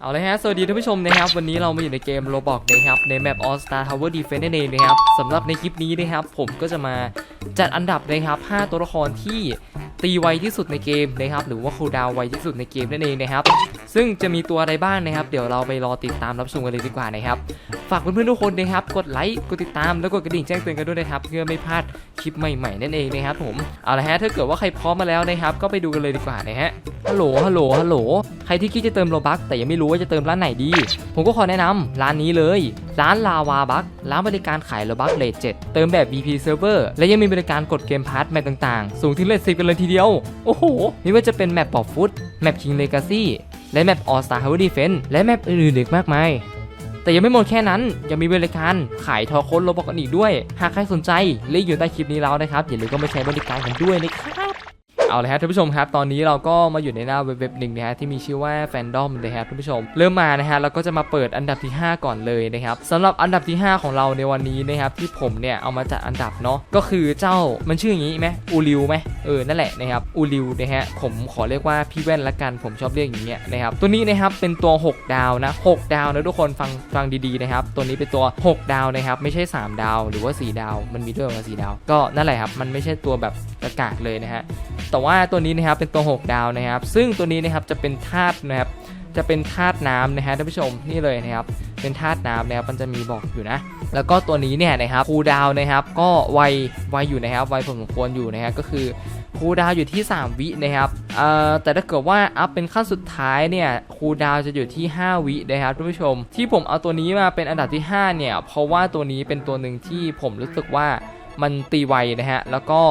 เอาเลยฮะ สวัสดีท่านผู้ชมนะครับ วันนี้เรามาอยู่ในเกม Roblox นะครับ ในแมป All Star Tower Defense นั่นเองนะครับสำหรับในคลิปนี้นะครับ ผมก็จะมาจัดอันดับนะครับ 5 ตัวละครที่ ตีไวที่สุดในเกมนะครับหรือว่าคูลดาวไวที่สุดในเกมนั่นเองนะครับซึ่งจะมีตัวอะไรบ้างนะครับ เดี๋ยวเราไปรอติดตามรับชมกันเลยดีกว่านะครับฝากเพื่อนๆทุกคนนะครับกดไลค์กดติดตามแล้วกดกระดิ่งแจ้งเตือนกันด้วยนะครับเพื่อไม่พลาดคลิปใหม่ๆนั่นเองนะครับผมเอาละฮะถ้าเกิดว่าใครพร้อมมาแล้วนะครับ ก็ไปดูกันเลยดีกว่านะฮะฮัลโหลฮัลโหลฮัลโหลใครที่คิดจะเติมโลบักแต่ยังไม่รู้ว่าจะเติมร้านไหนดี ผมก็ขอแนะนำร้านนี้เลย ร้านลาวาบักร้านบริการขายโลบักเลท7เติมแบบ VP Server และยังมีบริการกดเกมพาร์ทแมปต่างๆ สูงถึงเลท10กันเลยทีเดียว โอ้โหไม่ว่าจะเป็นแมปปอบฟุตแมป King Legacy และแมป All Star Tower Defense และแมปอื่นๆอีกมากมายแต่ยังไม่หมดแค่นั้น ยังมีบริการขายทอโค้ดโลบอกกันอีกด้วย หากใครสนใจลิงก์อยู่ใต้คลิปนี้แล้วนะครับอย่าลืมก็มาใช้บริการกันด้วยนะครับ เอาเลยครับท่านผู้ชมครับ ตอนนี้เราก็มาอยู่ในหน้าเว็บหนึ่งนะฮะที่มีชื่อว่า Fandom นะครับท่านผู้ชม เริ่มมานะฮะเราก็จะมาเปิดอันดับที่ 5 ก่อนเลยนะครับสำหรับอันดับที่ 5 ของเราในวันนี้นะครับที่ผมเนี่ยเอามาจัดอันดับเนาะก็คือเจ้ามันชื่ออย่างนี้ไหมอูริวไหมเออนั่นแหละนะครับอูริวนะฮะผมขอเรียกว่าพี่แว่นละกันผมชอบเรียกอย่างเงี้ยนะครับตัวนี้นะครับเป็นตัว 6 ดาวนะ 6 ดาวนะทุกคนฟังฟังดีๆนะครับตัวนี้เป็นตัว 6 ดาวนะครับไม่ใช่ 3 ดาว หรือว่า 4 ดาว มันมีด้วยว่า4ดาว ก็นั่นแหละครับมันไม่ใช่ตัวแบบกากาศเลยนะฮะแต่ว่าตัวนี้นะครับเป็นตัว 6 ดาวนะครับ ซึ่งตัวนี้นะครับจะเป็นธาตุนะครับจะเป็นธาตุน้ำนะฮะท่านผู้ชมนี่เลยนะครับ เป็นธาตุน้ำนะครับมันจะมีบอกอยู่นะ แล้วก็ตัวนี้เนี่ยนะครับคูดาวนะครับ ก็ไวไวอยู่นะครับไวพอสมควรอยู่นะครับก็คือคูดาวอยู่ที่ 3 วินะครับเอ่อแต่ถ้าเกิดว่าอัพเป็นขั้นสุดท้ายเนี่ยคูดาวจะอยู่ที่ 5 วินะครับท่านผู้ชม ที่ผมเอาตัวนี้มาเป็นอันดับที่ 5 เนี่ย เพราะว่าตัวนี้เป็นตัวหนึ่งที่ผมรู้สึกว่ามันตีไวนะฮะแล้วก็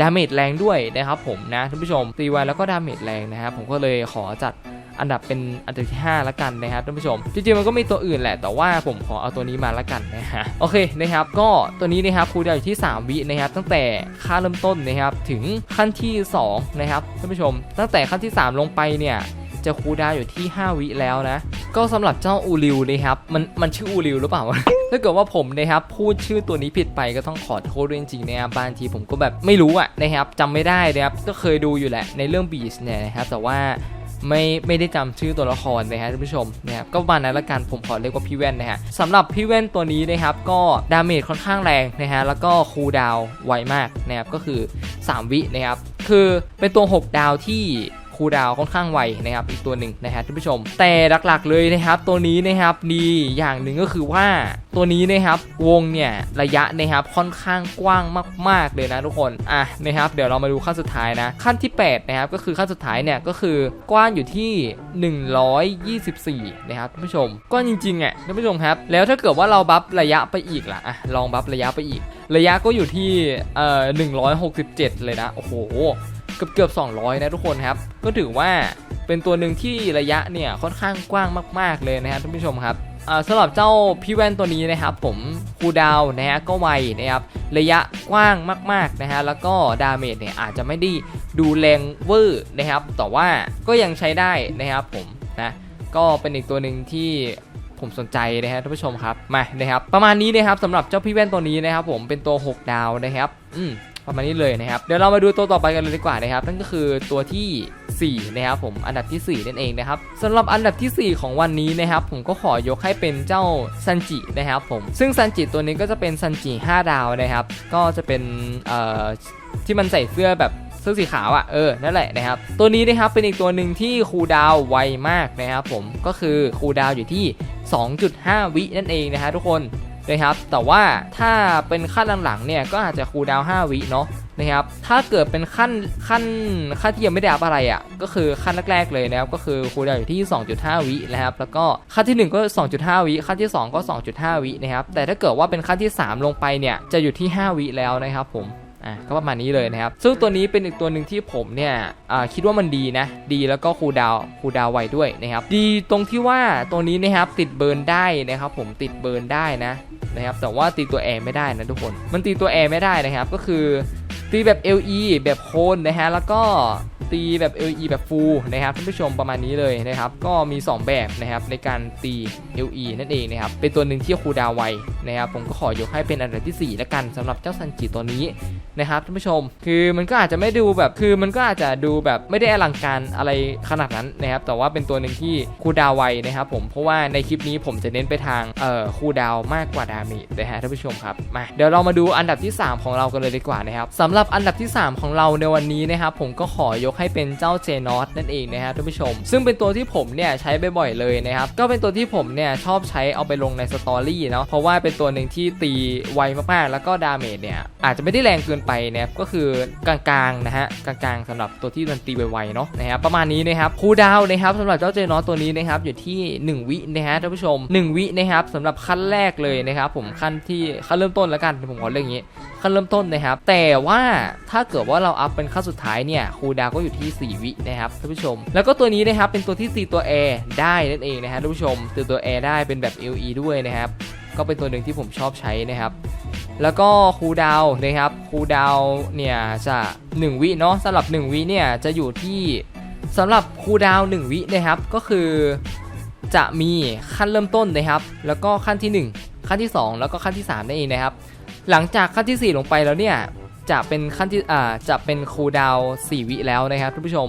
ดาเมจแรงด้วยนะครับผมนะท่านผู้ชมตีไวแล้วก็ดาเมจแรงนะครับผมก็เลยขอจัดอันดับเป็นอันดับที่ 5 ละกันนะครับท่านผู้ชม จริงๆ มันก็มีตัวอื่นแหละ แต่ว่าผมขอเอาตัวนี้มาละกันนะฮะ โอเคนะครับ ก็ตัวนี้นะครับคูดาวอยู่ที่ 3 วินะครับ ตั้งแต่ค่าเริ่มต้นนะครับ ถึงขั้นที่2นะครับท่านผู้ชม ตั้งแต่ขั้นที่ 3 ลงไปเนี่ย จะคูดาวอยู่ที่ 5 วิแล้วนะ ก็สำหรับเจ้าอูริวนะครับมันมันชื่ออูริวหรือเปล่า ถ้าเกิดว่าผมนะครับพูดชื่อตัวนี้ผิดไปก็ต้องขอโทษด้วยจริงๆนะครับบางทีผมก็แบบไม่รู้อะนะครับจำไม่ได้นะครับก็เคยดูอยู่แหละในเรื่องบีชเนี่ยนะครับแต่ว่าไม่ไม่ได้จำชื่อตัวละครนะฮะท่านผู้ชมนะครับก็ประมาณนั้นละกันผมขอเรียกว่าพี่แว่นนะฮะสำหรับพี่แว่นตัวนี้นะครับก็ดาเมจค่อนข้างแรงนะฮะแล้วก็คูลดาวไวมากนะครับก็คือ 3 วินะครับคือเป็นตัว 6 ดาวที่ คูลดาวค่อนข้างไวนะครับอีกตัวหนึ่งนะฮะท่านผู้ชม แต่หลักๆเลยนะครับ ตัวนี้นะครับดีอย่างหนึ่งก็คือว่าตัวนี้นะครับวงเนี่ยระยะนะครับค่อนข้างกว้างมาก ๆเลยนะทุกคนอะนะครับเดี๋ยวเรามาดูขั้นสุดท้ายนะ ขั้นที่8นะครับก็คือขั้นสุดท้ายเนี่ยก็คือกว้างอยู่ที่ 124นะครับท่านผู้ชมกว้างจริงๆอะท่านผู้ชมครับ แล้วถ้าเกิดว่าเราบัฟระยะไปอีกล่ะอะลองบัฟระยะไปอีก ระยะก็อยู่ที่เอ่อ167 เลยนะโอ้โห เกือบเกือบ200 นะทุกคนครับ ก็ถือว่าเป็นตัวหนึ่งที่ระยะเนี่ยค่อนข้างกว้างมาก ๆเลยนะครับท่านผู้ชมครับสำหรับเจ้าพี่แว่นตัวนี้นะครับผมคูดาวน์นะฮะก็ไวนะครับระยะกว้างมากๆนะฮะแล้วก็ดาเมจเนี่ยอาจจะไม่ได้ดูแรงเวอร์นะครับแต่ว่าก็ยังใช้ได้นะครับผมนะก็เป็นอีกตัวหนึ่งที่ผมสนใจนะฮะท่านผู้ชมครับมานะครับประมาณนี้นะครับสำหรับเจ้าพี่แว่นตัวนี้นะครับผมเป็นตัว 6 ดาวนะครับอืม ประมาณนี้เลยนะครับ เดี๋ยวเรามาดูตัวต่อไปกันเลยดีกว่านะครับ นั่นก็คือตัวทีสี่4 นะครับผม อันดับที่ 4 นั่นเองนะครับสำหรับอันดับทีสี่ 4 ของวันนี้นะครับ ผมก็ขอยกให้เป็นเจ้าซันจินะครับผม ซึ่งซันจิตัวนี้ก็จะเป็นซันจิ5ดาวนะครับ ก็จะเป็นเอ่อที่มันใส่เสื้อแบบเสื้อสีขาวอะ่ะเออนั่นแหละนะครับ ตัวนี้นะครับเป็นอีกตัวหนึ่งที่คูดาวไวมากนะครับผมก็คือคูดาวอยู่ที่ 2.5 วินั่นเองนะฮะทุกคน นะครับแต่ว่าถ้าเป็นขั้นหลังๆเนี่ยก็อาจจะคูลดาวน์5วิเนาะนะครับถ้าเกิดเป็นขั้นขั้นขั้นที่ยังไม่ได้อัพอะไรอะ่ะก็คือขั้นแรก ๆเลยนะครับก็คือคูลดาวน์อยู่ที่ 2.5 วินะครับแล้วก็ขั้นที่ 1 ก็ 2.5 วิขั้นที่ 2 ก็ 2.5 วินะครับแต่ถ้าเกิดว่าเป็นขั้นที่ 3 ลงไปเนี่ยจะอยู่ที่ 5 วิแล้วนะครับผมอะก็ประมาณนี้เลยนะครับ ซึ่งตัวนี้เป็นอีกตัวหนึ่งที่ผมเนี่ยคิดว่ามันดีนะ ดีแล้วก็คูดาวคูดาวไวด้วยนะครับ ดีตรงที่ว่าตัวนี้นะครับติดเบิร์นได้นะครับผมติดเบิร์นได้นะ นะครับแต่ว่าตีตัวแอร์ไม่ได้นะทุกคน มันตีตัวแอร์ไม่ได้นะครับก็คือ ตีแบบ LE แบบโคนนะฮะแล้วก็ตีแบบ LE แบบฟูลนะครับท่านผู้ชมประมาณนี้เลยนะครับ ก็มี 2 แบบนะครับในการตี LE นั่นเองนะครับ เป็นตัวหนึ่งที่คูดาวไวนะครับ ผมก็ขอยกให้เป็นอันดับทีสี่4ละกันสำหรับเจ้าซันจิตัวนี้นะครับท่านผู้ชม คือมันก็อาจจะไม่ดูแบบคือมันก็อาจจะดูแบบไม่ได้อลังการอะไรขนาดนั้นนะครับ แต่ว่าเป็นตัวหนึ่งที่คูดาวไวนะครับผมเพราะว่าในคลิปนี้ผมจะเน้นไปทางเอ่อคูดาวมากกว่าดามจนะฮะท่านผู้ชมครับมาเดี๋ยวเรามาดูอันดับที่ 3 ของเรากันเลยดีกว่านะครับสำหรับอันดับที่ 3 ของเราในวันนี้นะครับผมก็ขอยกให้เป็นเจ้าเจนอสนั่นเองนะฮะท่านผู้ชม ซึ่งเป็นตัวที่ผมเนี่ยใช้บ่อยๆเลยนะครับก็เป็นตัวที่ผมเนี่ยชอบใช้เอาไปลงในสตอรี่เนาะเพราะว่าเป็นตัวหนึ่งที่ตีไวมากๆ แล้วก็ดาเมจเนี่ยอาจจะไม่ได้แรงเกินไปนะครับก็คือกลางๆนะฮะกลางๆสำหรับตัวที่มันตีไวๆเนาะนะครับประมาณนี้นะครับคูลดาวน์นะครับสำหรับเจ้าเจนอสตัวนี้นะครับอยู่ที่ 1 วินะฮะท่านผู้ชม 1 วินะครับสำหรับขั้นแรกเลยนะครับผมขั้นที่ขั้นเริ่มต้นแล้วกันผมขอเรื่องนี้ขั้นเริ่มต้นนะครับแต่ว่าถ้าเกิดว่าเราอัพเป็นขั้นสุดท้ายเนี่ยคูดาวก็อยู่ที่ 4 วินะครับท่านผู้ชม แล้วก็ตัวนี้นะครับเป็นตัวที่ตีตัว A ได้นั่นเองนะฮะท่านผู้ชมตีตัว A ได้เป็นแบบ LE ด้วยนะครับก็เป็นตัวหนึ่งที่ผมชอบใช้นะครับแล้วก็คูดาวนะครับคูดาวเนี่ยจะ 1 วิเนาะสำหรับ 1 วิเนี่ยจะอยู่ที่สำหรับคูดาวน์1วินะครับก็คือจะมีขั้นเริ่มต้นนะครับ แล้วก็ขั้นที่ 1 ขั้นที่ 2 แล้วก็ขั้นที่3นั่นเองนะครับ หลังจากขั้นที่ 4 ลงไปแล้วเนี่ย จะเป็นขั้นที่อ่าจะเป็นคูดาวน์4วิแล้วนะครับท่านผู้ชม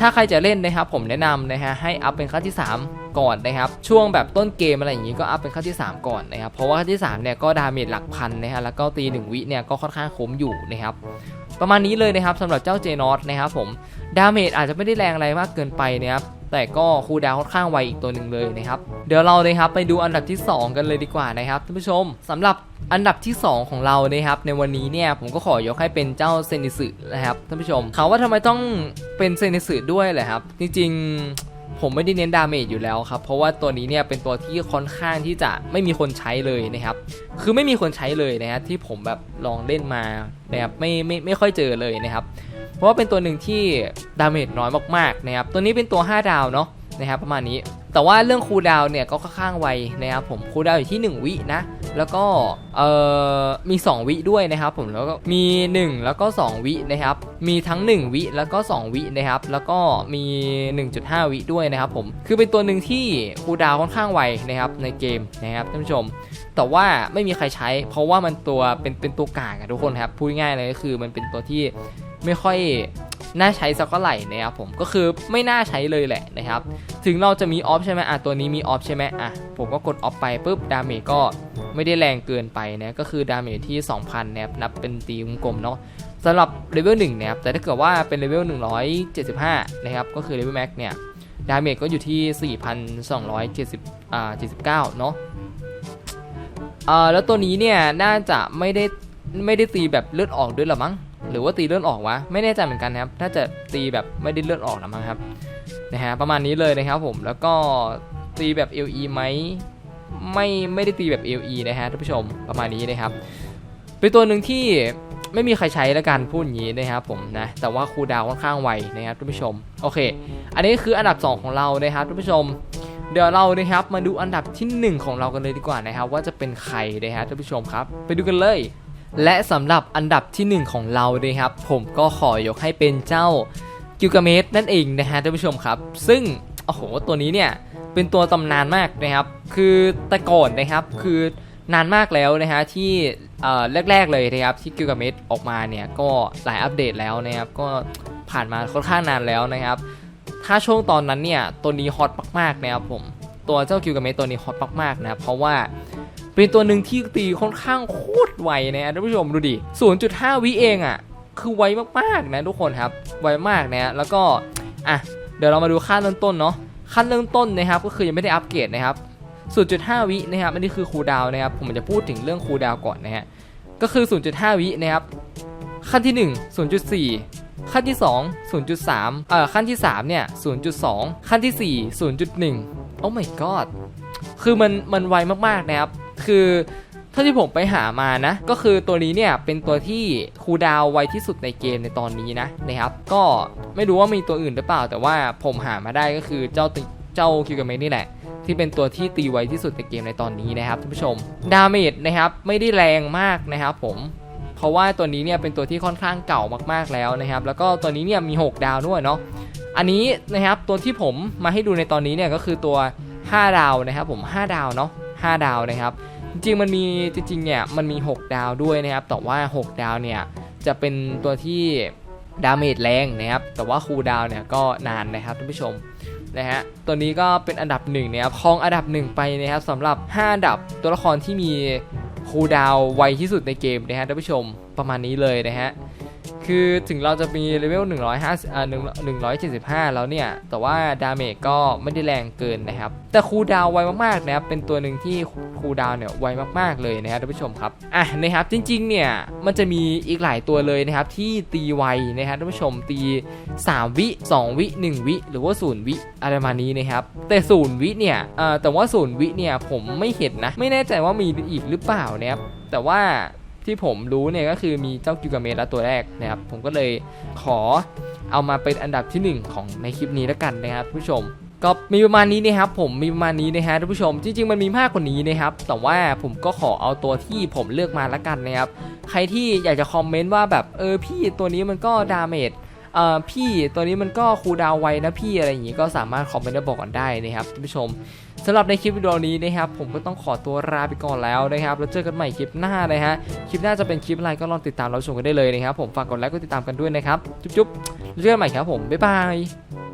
ถ้าใครจะเล่นนะครับผมแนะนำนะฮะให้อัพเป็นขั้นที่ 3 ก่อนนะครับช่วงแบบต้นเกมอะไรอย่างนี้ก็อัพเป็นขั้นที่ 3 ก่อนนะครับเพราะว่าขั้นที่3เนี่ยก็ดาเมจหลักพันนะฮะแล้วก็ตี1วิเนี่ยก็ค่อนข้างคุ้มอยู่นะครับประมาณนี้เลยนะครับสำหรับเจ้าเจนอสนะครับผมดาเมจอาจจะไม่ได้แรงอะไรมากเกินไปนะครับแต่ก็คูดาวค่อนข้างไวอีกตัวหนึ่งเลยนะครับ เดี๋ยวเรานะครับไปดูอันดับที่ 2 กันเลยดีกว่านะครับท่านผู้ชมสำหรับ อันดับที่ 2 ของเรานะครับในวันนี้เนี่ยผมก็ขอยกให้เป็นเจ้าเซนิสึนะครับท่านผู้ชมถามว่าทำไมต้องเป็นเซนิสึด้วยแหละครับ จริงๆผมไม่ได้เน้นดาเมจอยู่แล้วครับ เพราะว่าตัวนี้เนี่ยเป็นตัวที่ค่อนข้างที่จะไม่มีคนใช้เลยนะครับ คือไม่มีคนใช้เลยนะครับที่ผมแบบลองเล่นมานะครับไม่ไม่ไม่ค่อยเจอเลยนะครับ เพราะว่าเป็นตัวหนึ่งที่ดาเมจน้อยมากๆนะครับตัวนี้เป็นตัว 5 ดาวเนาะ นะครับประมาณนี้ แต่ว่าเรื่องคูลดาวเนี่ยก็ค่อนข้างไวนะครับผมคูลดาวอยู่ที่ 1 วินะ แล้วก็เอ่อมี 2 วิด้วยนะครับผมแล้วก็มี 1 แล้วก็ 2 วินะครับ มีทั้ง 1 วิแล้วก็ 2 วินะครับ แล้วก็มี 1.5 วิด้วยนะครับผมคือเป็นตัวหนึ่งที่คูลดาวค่อนข้างไวนะครับในเกมนะครับท่านผู้ชมแต่ว่าไม่มีใครใช้ เพราะว่ามันตัวเป็นเป็นตัวกากอะทุกคนครับพูดง่ายเลยก็คือมันเป็นตัวที่ไม่ค่อย น่าใช้สักเท่าไหร่นะครับผมก็คือไม่น่าใช้เลยแหละนะครับ ถึงเราจะมีออฟใช่ไหมอะตัวนี้มีออฟใช่ไหมอะผมก็กดออฟไปปุ๊บดาเมจก็ไม่ได้แรงเกินไปนะก็คือดาเมจที่ 2,000นะครับนับเป็นตีกลมๆเนาะสำหรับเลเวล1นะครับแต่ถ้าเกิดว่าเป็นเลเวล175 นะครับ ก็คือเลเวลแม็กเนี่ยดาเมจก็อยู่ที่ 4,270อ่า79 เนาะอ่าแล้วตัวนี้เนี่ยน่าจะไม่ได้ไม่ได้ตีแบบเลือดออกด้วยหรอมั้ง หรือว่าตีเลื่อดออกวะไม่แน่ใจเหมือนกันนะครับถ้าจะตีแบบไม่ได้เลื่อดออกนะมั้งครับนะฮะประมาณนี้เลยนะครับผมแล้วก็ตีแบบ LE ไหมไม่ไม่ได้ตีแบบ LE นะฮะท่านผู้ชมประมาณนี้นะครับเป็นตัวหนึ่งที่ไม่มีใครใช้แล้วกันพูดอย่างนี้นะครับผมนะแต่ว่าคูดาวค่อนข้างไวนะครับท่านผู้ชมโอเค อันนี้คืออันดับ 2 ของเรานะครับท่านผู้ชม เดี๋ยวเรานะครับมาดูอันดับทีหนึ่1 ของเรากันเลยดีกว่านะครับ ว่าจะเป็นใครนะครับท่านผู้ชมครับ ไปดูกันเลย และสำหรับอันดับทีหนึ่1 ของเรานะครับ ผมก็ขอยกให้เป็นเจ้ากิลกาเมสนั่นเองนะฮะท่านผู้ชมครับ ซึ่งโอ้โหตัวนี้เนี่ยเป็นตัวตำนานมากนะครับ คือแต่ก่อนนะครับคือนานมากแล้วนะฮะที่แรกๆเลยนะครับที่กิลกาเมสออกมาเนี่ยก็หลายอัปเดตแล้วนะครับก็ผ่านมาค่อนข้างนานแล้วนะครับ ถ้าช่วงตอนนั้นเนี่ยตัวนี้ฮอตมากๆนะครับผมตัวเจ้ากิลกาเมสตัวนี้ฮอตมากๆนะครับเพราะว่า เป็นตัวหนึ่งที่ตีค่อนข้างโคตรไวนะท่านผู้ชมดูดิ 0.5 วิเองอะ่ะ คือไวมากๆนะทุกคนครับ ไวมากนะ แล้วก็ อะ เดี๋ยวเรามาดูค่าเริ่มต้นเนาะขั้นเริ่มต้นนะครับ ก็คือยังไม่ได้อัปเกรดนะครับ 0.5 วินะครับ อันนี้คือคูลดาวน์นะครับ ผมจะพูดถึงเรื่องคูลดาวน์ก่อนนะฮะ ก็คือ 0.5 วินะครับ ขั้นที่ 1 0.4ขั้นที่ 2 0.3 เอ่อ ขั้นที่ 3 เนี่ย 0.2 ขั้นที่ 4 0.1 โอ้ my god คือมัน มันไวมาก ๆ นะครับ คือเท่าที่ผมไปหามานะ ก็คือตัวนี้เนี่ยเป็นตัวที่คูดาวไวที่สุดในเกมในตอนนี้นะนะครับ ก็ไม่รู้ว่ามีตัวอื่นหรือเปล่า แต่ว่าผมหามาได้ก็คือเจ้าเจ้าคิวกาเมนี่แหละที่เป็นตัวที่ตีไวที่สุดในเกมในตอนนี้นะครับท่านผู้ชมดาเมจนะครับไม่ได้แรงมากนะครับผมเพราะว่าตัวนี้เนี่ยเป็นตัวที่ค่อนข้างเก่ามากๆแล้วนะครับ แล้วก็ตัวนี้เนี่ยมี 6 ดาวด้วยเนาะอันนี้นะครับตัวที่ผมมาให้ดูในตอนนี้เนี่ยก็คือตัว 5 ดาวนะครับผม 5 ดาวเนาะ5ดาวนะครับ จริงมันมีจริงๆเนี่ยมันมี 6 ดาวด้วยนะครับ แต่ว่า 6 ดาวเนี่ยจะเป็นตัวที่ดาเมจแรงนะครับ แต่ว่าคูดาวเนี่ยก็นานนะครับท่านผู้ชมนะฮะตัวนี้ก็เป็นอันดับหนึ่งนะครับครองอันดับหนึ่งไปนะครับสำหรับ 5 อันดับตัวละครที่มีคูดาวไวที่สุดในเกมนะฮะท่านผู้ชมประมาณนี้เลยนะฮะ คือถึงเราจะมีเลเวล150อ่า175 แล้วเนี่ย แต่ว่าดาเมจก็ไม่ได้แรงเกินนะครับ แต่คูดาวไวมากๆนะครับ เป็นตัวหนึ่งที่คูดาวเนี่ยไวมากๆเลยนะครับท่านผู้ชมครับ อะนะครับ จริงๆ เนี่ยมันจะมีอีกหลายตัวเลยนะครับที่ตีไวนะครับท่านผู้ชมตี 3 วิ 2 วิ 1 วิ หรือว่า 0 วิอะไรประมาณนี้นะครับ แต่ 0 วิเนี่ยเอ่อแต่ว่า 0 วิเนี่ยผมไม่เห็นนะ ไม่แน่ใจว่ามีอีกหรือเปล่านะครับแต่ว่า ที่ผมรู้เนี่ยก็คือมีเจ้ากิวกาเมสแล้วตัวแรกนะครับ ผมก็เลยขอเอามาเป็นอันดับทีหนึ่1 ของในคลิปนี้แล้วกันนะครับผู้ชมก็มีประมาณนี้นะครับผมมีประมาณนี้นะฮะท่านผู้ชม จริง ๆ มันมีมากกว่านี้นะครับ แต่ว่าผมก็ขอเอาตัวที่ผมเลือกมาแล้วกันนะครับ ใครที่อยากจะคอมเมนต์ว่าแบบเออพี่ตัวนี้มันก็ดาเมจเอ่อพี่ตัวนี้มันก็คูดาวไวนะพี่อะไรอย่างงี้ก็สามารถคอมเมนต์มาบอกกันได้นะครับท่านผู้ชม สำหรับในคลิปวิดีโอนี้นะครับผมก็ต้องขอตัวลาไปก่อนแล้วนะครับแล้วเจอกันใหม่คลิปหน้านะฮะคลิปหน้าจะเป็นคลิปอะไรก็ลองติดตามเราชมกันได้เลยนะครับผมฝากกดไลค์กดติดตามกันด้วยนะครับจุ๊บๆเจอกันใหม่ครับผมบ๊ายบาย